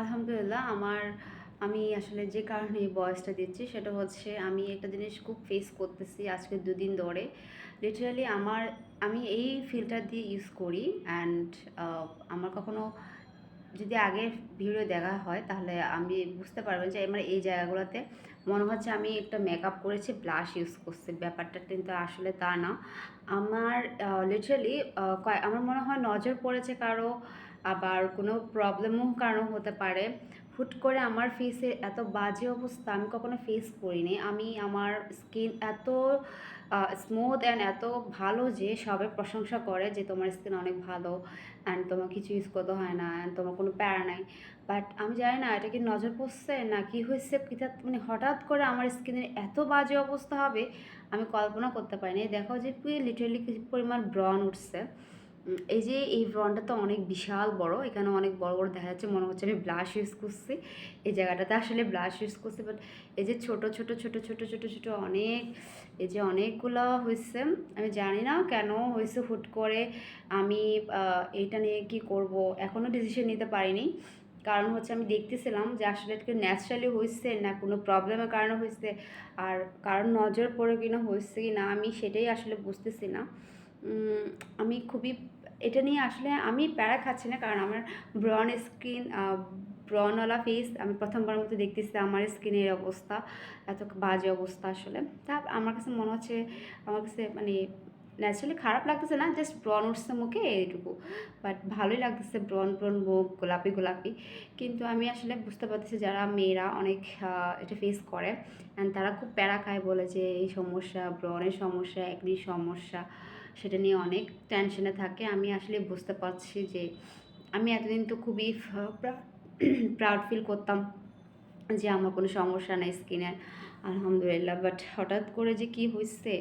আলহামদুলিল্লাহ, আমার, আমি আসলে যে কারণে এই ভয়েসটা দিচ্ছি সেটা হচ্ছে আমি একটা জিনিস খুব ফেস করতেছি আজকে দুদিন ধরে। লিটারালি আমার, আমি এই ফিল্টার দিয়ে ইউজ করি অ্যান্ড আমার কখনো যদি আগে ভিডিও দেখা হয় তাহলে আমি বুঝতে পারবেন যে আমার এই জায়গাগুলোতে মনে হচ্ছে আমি একটা মেকআপ করেছি ব্লাশ ইউজ করছি। ব্যাপারটা কিন্তু আসলে তা না। আমার লিটারালি আমার মনে হয় নজর পড়েছে কারও আবার কোনো প্রবলেমও কারণ হতে পারে। হুট করে আমার ফেসে এত বাজে অবস্থা, আমি কখনো ফেস করিনি। আমি আমার স্কিন এত স্মুথ অ্যান্ড এত ভালো যে সবাই প্রশংসা করে যে তোমার স্কিন অনেক ভালো অ্যান্ড তোমার কিছু ইউজ করতে হয় না অ্যান্ড তোমার কোনো প্যারা নাই। বাট আমি জানি না, এটা কি নজর পড়ছে না কি হয়েছে? কিতা মানে হঠাৎ করে আমার স্কিনের এত বাজে অবস্থা হবে, আমি কল্পনা করতে পারিনি। দেখো যে লিটারেলি কিছু পরিমাণ ব্রন উঠছে। এই যে এই ব্রনটা তো অনেক বিশাল বড়, এখানে অনেক বড় বড় দেখা যাচ্ছে, মনে হচ্ছে আমি ব্লাশ ইউজ করছি এই জায়গাটাতে, আসলে ব্লাশ ইউজ করছি বাট এই যে ছোট ছোট ছোট ছোট ছোট ছোট অনেক, এই যে অনেকগুলো হয়েছে আমি জানি না কেন হয়েছে হুট করে আমি এটা নিয়ে কি করব এখনও ডিসিশন নিতে পারিনি। কারণ হচ্ছে আমি দেখতেছিলাম যে আসলে এটা ন্যাচারালি হয়েছে না কোনো প্রবলেমের কারণে হয়েছে আর কারণ নজর পড়ে কিনা হয়েছে কি না আমি সেটাই আসলে বুঝতেছি না। আমি খুবই এটা নিয়ে আসলে আমি প্যারা খাচ্ছি না, কারণ আমার ব্রন স্কিন ব্রনওয়ালা ফেস আমি প্রথমবার মতো দেখতেছি আমার স্কিনের অবস্থা, এত বাজে অবস্থা আসলে। তা আমার কাছে মনে হচ্ছে, আমার কাছে মানে ন্যাচারালি খারাপ লাগতেছে না জাস্ট ব্রন উঠছে মুখে এইটুকু। বাট ভালোই লাগতেছে ব্রন ব্রন মুখ গোলাপি গোলাপি। কিন্তু আমি আসলে বুঝতে পারতেছি যারা মেয়েরা অনেক এটা ফেস করে। অ্যান্ড তারা খুব প্যারা খায় বলে যে এই সমস্যা ব্রনের সমস্যা একনি সমস্যা, সেটা নিয়ে অনেক টেনশনে থাকে। আমি আসলে বুঝতে পারছি যে আমি এতদিন তো খুবই প্রাউড ফিল করতাম যে আমার কোনো সমস্যা নেই স্কিনের আলহামদুলিল্লাহ। বাট হঠাৎ করে যে কি হয়েছে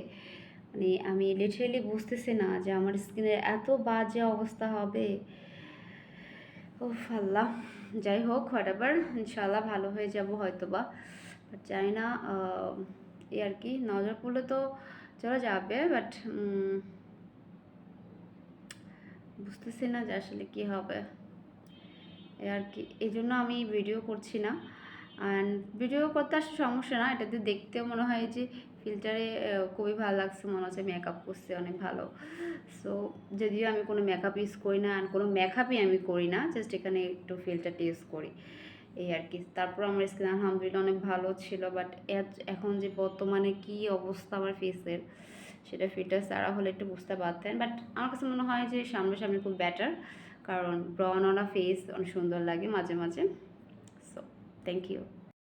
মানে আমি লিটারেলি বুঝতেছি না যে আমার স্কিনের এত বাজে অবস্থা হবে। ও আল্লাহ। যাই হোক হোয়াট এভার ইনশাল্লাহ ভালো হয়ে যাব হয়তো বা বাট জানি না এই আর কি, নজর পড়লে তো চলে যাবে বাট বুঝতেছি না যে আসলে কী হবে। আর কি, এই জন্য আমি ভিডিও করছি না। ভিডিও করতে আসলে সমস্যা না, এটাতে দেখতেও মনে হয় যে ফিল্টারে খুবই ভালো লাগছে, মনে হচ্ছে মেকআপ করছে, অনেক ভালো। সো যদিও আমি কোনো মেকআপ ইউজ করি না, আর কোনো মেকআপই আমি করি না জাস্ট এখানে একটু ফিল্টারটা ইউজ করি। এই আর কি। তারপর আমার স্কিন আলহামদুলিল্লাহ অনেক ভালো ছিল বাট এখন যে বর্তমানে কি অবস্থা আমার ফেসের সেটা ফিল্টার ছাড়া হলে একটু বুঝতে পারতেন। বাট আমার কাছে মনে হয় যে সামনাসামনি খুব বেটার কারণ ব্রন অনা ফেস অনেক সুন্দর লাগে মাঝে মাঝে। Thank you.